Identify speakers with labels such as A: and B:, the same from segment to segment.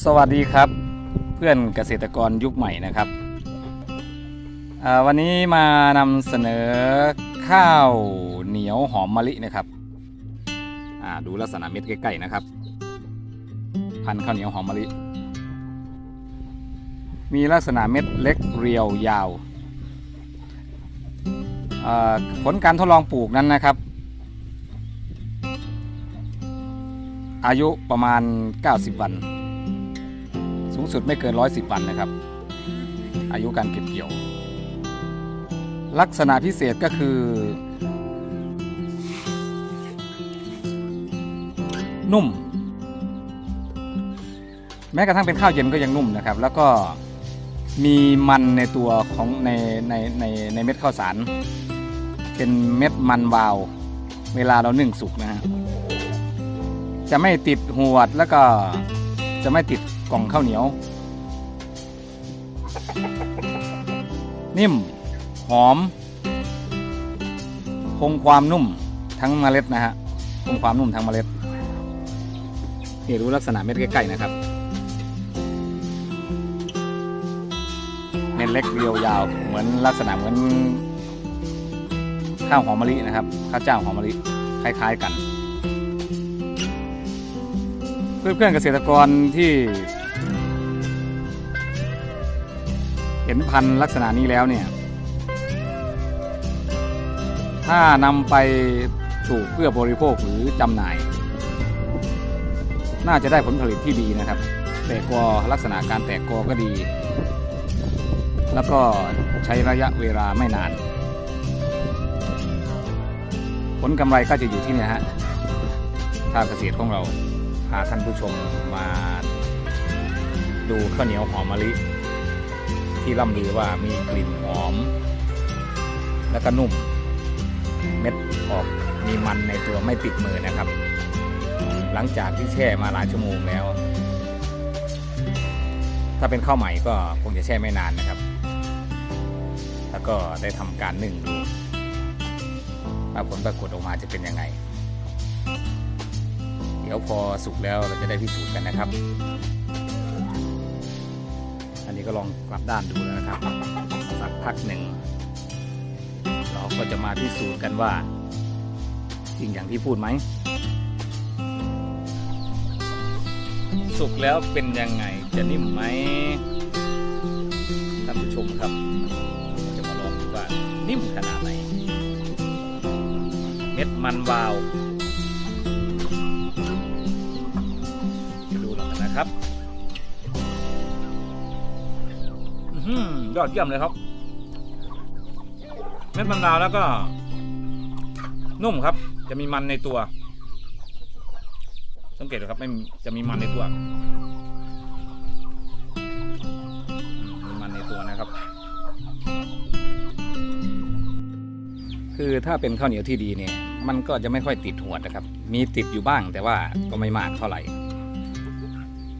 A: สวัสดีครับเพื่อนเกษตรกรยุคใหม่นะครับ วันนี้มานำเสนอข้าวเหนียวหอมมะลินะครับดูลักษณะเม็ดใกล้ๆนะครับ พันข้าวเหนียวหอมมะลิ มีลักษณะเม็ดเล็กเรียวยาว ผลการทดลองปลูกนั้นนะครับ อายุประมาณ 90 วัน งสุดไม่เกิน 110 วันนะครับ อายุการเก็บเกี่ยว ลักษณะพิเศษก็คือ นุ่ม แม้กระทั่งเป็นข้าวเย็นก็ยังนุ่มนะครับ แล้วก็มีมันในตัวของในในในในเม็ดข้าวสาร เป็นเม็ดมันวาว เวลาเรานึ่งสุกนะฮะจะไม่ติดหวดแล้วก็จะไม่ติด กล่องข้าวเหนียว นิ่ม หอม คงความนุ่มทั้งเมล็ดนะฮะ คงความนุ่มทั้งเมล็ดนี่รู้ลักษณะเม็ดใกล้ๆนะครับ เม็ดเล็กเรียวยาว เหมือนลักษณะเหมือนข้าวหอมมะลินะครับ ข้าวเจ้าหอมมะลิ คล้าย ๆ กัน เพื่อนๆเกษตรกรที่ เห็นพันธุ์ลักษณะนี้แล้วเนี่ย ถ้านำไปปลูกเพื่อบริโภคหรือจำหน่าย น่าจะได้ผลผลิตที่ดีนะครับ แตกกอลักษณะการแตกกอก็ดี แล้วก็ใช้ระยะเวลาไม่นาน ผลกำไรก็จะอยู่ที่นี่ฮะภาคเกษตรของเราาท่านผู้ชมมาดูข้าวเหนียวหอมมะลิ ที่ร่ำลือว่ามีกลิ่นหอม แล้วก็นุ่ม เม็ดออกมีมันในตัวไม่ติดมือนะครับ หลังจากที่แช่มาหลายชั่วโมงแล้ว ถ้าเป็นข้าวใหม่ก็คงจะแช่ไม่นานนะครับ แล้วก็ได้ทำการนึ่งดูว่าผลปรากฏออกมาจะเป็นยังไง ดี๋ยวพอสุกแล้วเราจะได้พิสูจน์กันนะครับ อันนี้ก็ลองกลับด้านดูแล้วนะครับ สักพักหนึ่ง เราก็จะมาพิสูจน์กันว่า จริงอย่างที่พูดไหม สุกแล้วเป็นยังไงจะนิ่มไหมท่านผู้ชมครับจะมาลองดูว่านิ่มขนาดไหน เม็ดมันวาว นะครับอยอดเยี่ยมเลยครับ เม็ดมันาวแล้วก็ นุ่มครับ จะมีมันในตัว สังเกตครับไม่จะมีมันในตัวมมีมันในตัวนะครับ คือถ้าเป็นข้าวเหนียวที่ดีเนี่ย มันก็จะไม่ค่อยติดหัวนะครับ มีติดอยู่บ้างแต่ว่าก็ไม่มากเท่าไหร่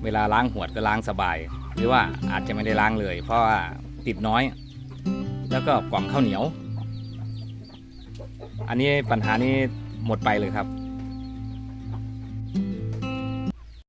A: เวลาล้างหวดก็ล้างสบาย หรือว่าอาจจะไม่ได้ล้างเลย เพราะว่าติดน้อย แล้วก็กล่องข้าวเหนียว อันนี้ปัญหานี้หมดไปเลยครับ